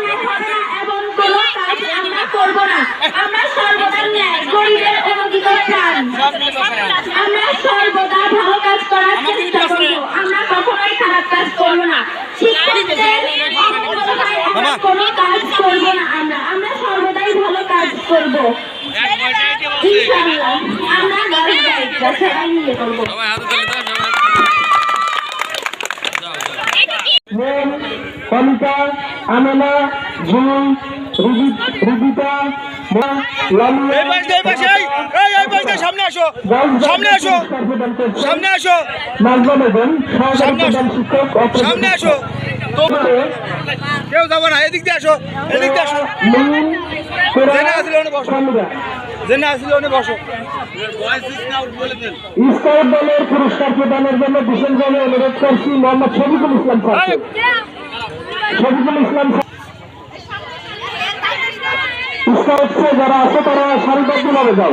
রান্নাঘরে এমন কোন কাজ আমরা করব না। আমরা সর্বদা ন্যায় গরিবের অনুদিত প্রাণ। আমরা সর্বদা ভালো কাজ করার চেষ্টা করব। আমরা কখনোই খারাপ কাজ করব না। শিক্ষকদের কোনো কাজ করব না আমরা। আমরা সর্বদাই ভালো কাজ করব। আমরা গাছ সবাই মিলে করব। মেম কনিকা আমেনা ঝুম রুবিতা সামনে আসো। সামনে আসো। সামনে আসো। সামনে আসো। কেউ যাব না এদিক দিয়ে আসো এদিক দিয়ে আসো। জেনে আসলে বসো। দলের পুরস্কার প্রদানের জন্য বিশেষভাবে অনুরোধ করছি মোহাম্মদ শফিকুল ইসলাম শফিকুল ইসলাম স্যার যারা আছে তারা সারিবদ্ধভাবে যাও